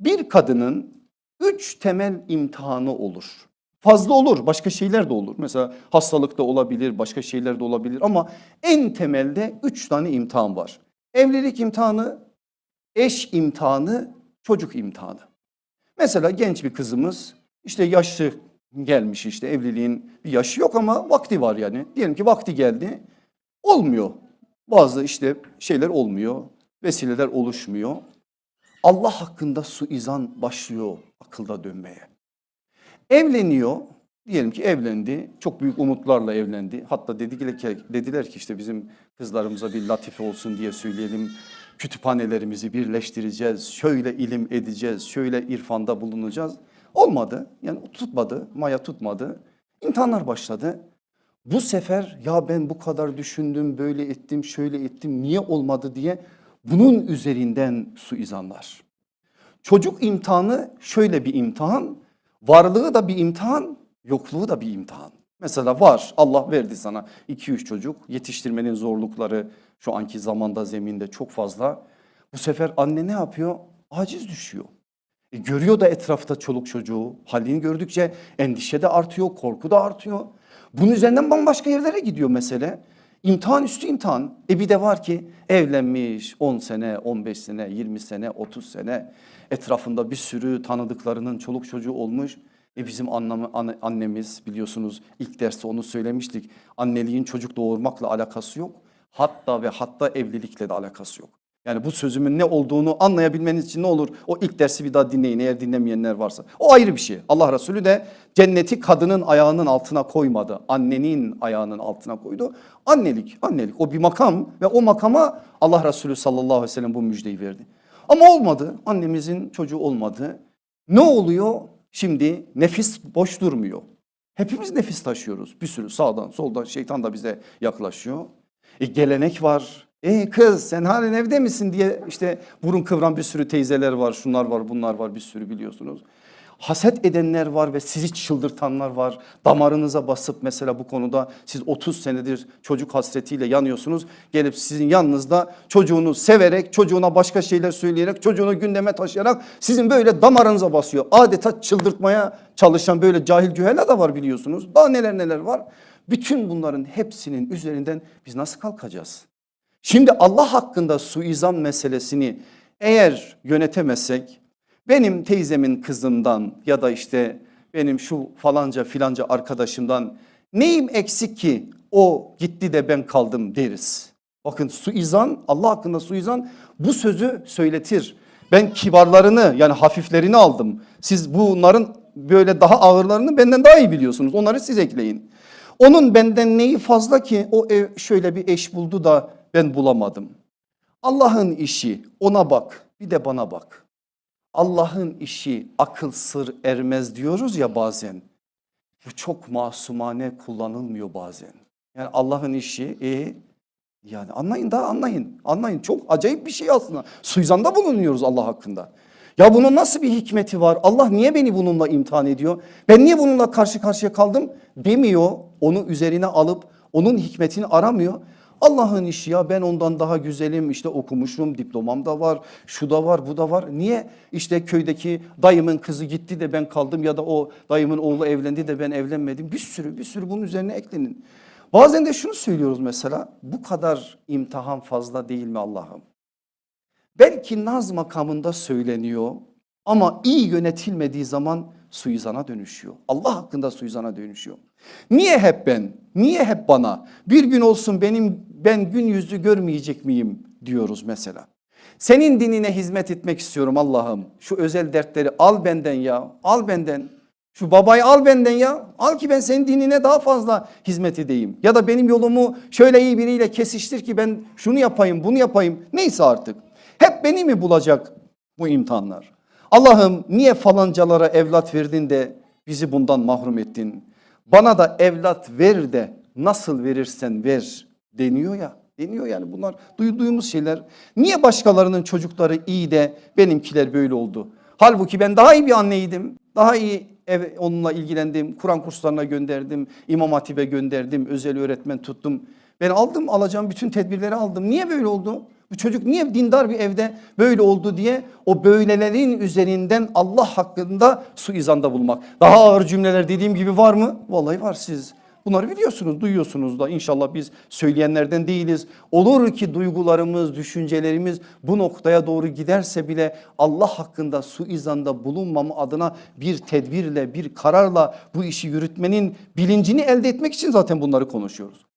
Bir kadının üç temel imtihanı olur. Fazla olur başka şeyler de olur. Mesela hastalık da olabilir başka şeyler de olabilir ama en temelde üç tane imtihan var. Evlilik imtihanı, eş imtihanı, çocuk imtihanı. Mesela genç bir kızımız işte yaşlı gelmiş işte evliliğin bir yaşı yok ama vakti var yani. Diyelim ki vakti geldi olmuyor. Bazı işte şeyler olmuyor, vesileler oluşmuyor. Allah hakkında suizan başlıyor akılda dönmeye. Evleniyor. Diyelim ki evlendi. Çok büyük umutlarla evlendi. Hatta dediler ki, işte bizim kızlarımıza bir latife olsun diye söyleyelim. Kütüphanelerimizi birleştireceğiz. Şöyle ilim edeceğiz. Şöyle irfanda bulunacağız. Olmadı. Yani tutmadı. Maya tutmadı. İmtihanlar başladı. Bu sefer ya ben bu kadar düşündüm, böyle ettim, şöyle ettim, niye olmadı diye bunun üzerinden suizanlar. Çocuk imtihanı şöyle bir imtihan, varlığı da bir imtihan, yokluğu da bir imtihan. Mesela var Allah verdi sana 2-3 çocuk yetiştirmenin zorlukları şu anki zamanda zeminde çok fazla. Bu sefer anne ne yapıyor? Aciz düşüyor. E görüyor da etrafta çoluk çocuğu halini gördükçe endişe de artıyor, korku da artıyor. Bunun üzerinden bambaşka yerlere gidiyor mesele. İmtihan üstü imtihan. E bir de var ki evlenmiş 10 sene, 15 sene, 20 sene, 30 sene etrafında bir sürü tanıdıklarının çoluk çocuğu olmuş. E bizim anlamı, anne- annemiz biliyorsunuz ilk derste onu söylemiştik. Anneliğin çocuk doğurmakla alakası yok. Hatta ve hatta evlilikle de alakası yok. Yani bu sözümün ne olduğunu anlayabilmeniz için ne olur? O ilk dersi bir daha dinleyin eğer dinlemeyenler varsa. O ayrı bir şey. Allah Resulü de cenneti kadının ayağının altına koymadı. Annenin ayağının altına koydu. Annelik, annelik o bir makam ve o makama Allah Resulü sallallahu aleyhi ve sellem bu müjdeyi verdi. Ama olmadı. Annemizin çocuğu olmadı. Ne oluyor? Şimdi nefis boş durmuyor. Hepimiz nefis taşıyoruz. Bir sürü sağdan soldan şeytan da bize yaklaşıyor. E gelenek var. E kız sen halen evde misin diye işte burun kıvran bir sürü teyzeler var. Şunlar var bunlar var bir sürü biliyorsunuz. Haset edenler var ve sizi çıldırtanlar var. Damarınıza basıp mesela bu konuda siz 30 senedir çocuk hasretiyle yanıyorsunuz. Gelip sizin yanınızda çocuğunu severek, çocuğuna başka şeyler söyleyerek, çocuğunu gündeme taşıyarak sizin böyle damarınıza basıyor. Adeta çıldırtmaya çalışan böyle cahil cühela da var biliyorsunuz. Daha neler neler var. Bütün bunların hepsinin üzerinden biz nasıl kalkacağız? Şimdi Allah hakkında suizan meselesini eğer yönetemezsek benim teyzemin kızından ya da işte benim şu falanca filanca arkadaşımdan neyim eksik ki o gitti de ben kaldım deriz. Bakın suizan Allah hakkında suizan bu sözü söyletir. Ben kibarlarını yani hafiflerini aldım. Siz bunların böyle daha ağırlarını benden daha iyi biliyorsunuz. Onları siz ekleyin. Onun benden neyi fazla ki o ev şöyle bir eş buldu da ben bulamadım. Allah'ın işi ona bak bir de bana bak. Allah'ın işi akıl sır ermez diyoruz ya bazen. Bu çok masumane kullanılmıyor bazen. Yani Allah'ın işi e yani anlayın da anlayın. Anlayın çok acayip bir şey aslında. Suizanda bulunuyoruz Allah hakkında. Ya bunun nasıl bir hikmeti var? Allah niye beni bununla imtihan ediyor? Ben niye bununla karşı karşıya kaldım? Demiyor. Onu üzerine alıp onun hikmetini aramıyor. Allah'ın işi ya ben ondan daha güzelim işte okumuşum diplomam da var şu da var bu da var. Niye işte köydeki dayımın kızı gitti de ben kaldım ya da o dayımın oğlu evlendi de ben evlenmedim. Bir sürü bir sürü bunun üzerine eklenin. Bazen de şunu söylüyoruz mesela bu kadar imtihan fazla değil mi Allah'ım? Belki naz makamında söyleniyor ama iyi yönetilmediği zaman suizana dönüşüyor. Allah hakkında suizana dönüşüyor. Niye hep ben? Niye hep bana? Bir gün olsun benim ben gün yüzü görmeyecek miyim diyoruz mesela. Senin dinine hizmet etmek istiyorum Allah'ım. Şu özel dertleri al benden ya. Al benden. Şu babayı al benden ya. Al ki ben senin dinine daha fazla hizmet edeyim. Ya da benim yolumu şöyle iyi biriyle kesiştir ki ben şunu yapayım, bunu yapayım. Neyse artık. Hep beni mi bulacak bu imtihanlar? Allah'ım niye falancalara evlat verdin de bizi bundan mahrum ettin? Bana da evlat ver de nasıl verirsen ver deniyor ya. Deniyor yani bunlar duyduğumuz şeyler. Niye başkalarının çocukları iyi de benimkiler böyle oldu? Halbuki ben daha iyi bir anneydim. Daha iyi ev, onunla ilgilendim. Kur'an kurslarına gönderdim. İmam Hatip'e gönderdim. Özel öğretmen tuttum. Ben aldım alacağım bütün tedbirleri aldım. Niye böyle oldu? Bu çocuk niye dindar bir evde böyle oldu diye o böylelerin üzerinden Allah hakkında suizanda bulmak. Daha ağır cümleler dediğim gibi var mı? Vallahi var siz. Bunları biliyorsunuz, duyuyorsunuz da inşallah biz söyleyenlerden değiliz. Olur ki duygularımız, düşüncelerimiz bu noktaya doğru giderse bile Allah hakkında suizanda bulunmama adına bir tedbirle, bir kararla bu işi yürütmenin bilincini elde etmek için zaten bunları konuşuyoruz.